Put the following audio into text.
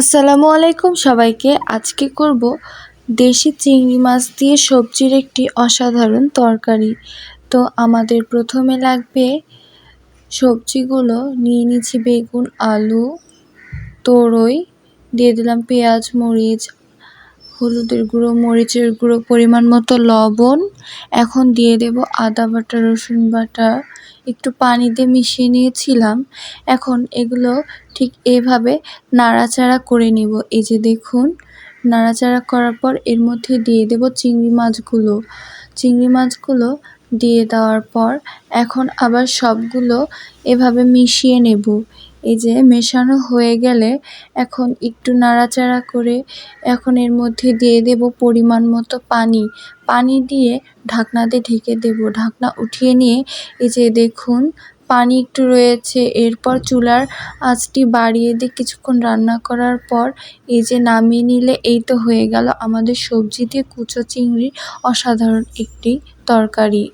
আসসালামু আলাইকুম সবাইকে। আজকে করব দেশি চিংড়ি মাছ দিয়ে সবজির একটি অসাধারণ তরকারি। তো আমাদের প্রথমে লাগবে সবজিগুলো। নিয়ে নিচ্ছি বেগুন, আলু, তোরই, দিয়ে দিলাম পেঁয়াজ, মরিচ, হলুদের গুঁড়ো, মরিচের গুঁড়ো পরিমাণ মতো লবণ। এখন দিয়ে দেব আদা বাটা, রসুন বাটা একটু পানি দিয়ে মিশিয়ে নিয়েছিলাম। এখন এগুলো ঠিক এভাবে নাড়াচাড়া করে নিব। এই যে দেখুন, নাড়াচাড়া করার পর এর মধ্যে দিয়ে দেব চিংড়ি মাছগুলো। চিংড়ি মাছগুলো দিয়ে দেওয়ার পর এখন আবার সবগুলো এভাবে মিশিয়ে নেব। এই যে মেশানো হয়ে গেলে এখন একটু নাড়াচাড়া করে এখন এর মধ্যে দিয়ে দেব পরিমাণ মতো পানি। পানি দিয়ে ঢাকনা দিয়ে ঢেকে দেব। ঢাকনা উঠিয়ে নিয়ে এই যে দেখুন, পানি একটু রয়েছে। এরপর চুলার আঁচটি বাড়িয়ে দিয়ে কিছুক্ষণ রান্না করার পর এই যে নামিয়ে নিলে এই তো হয়ে গেল আমাদের সবজি দিয়ে কুচো চিংড়ির অসাধারণ একটি তরকারি।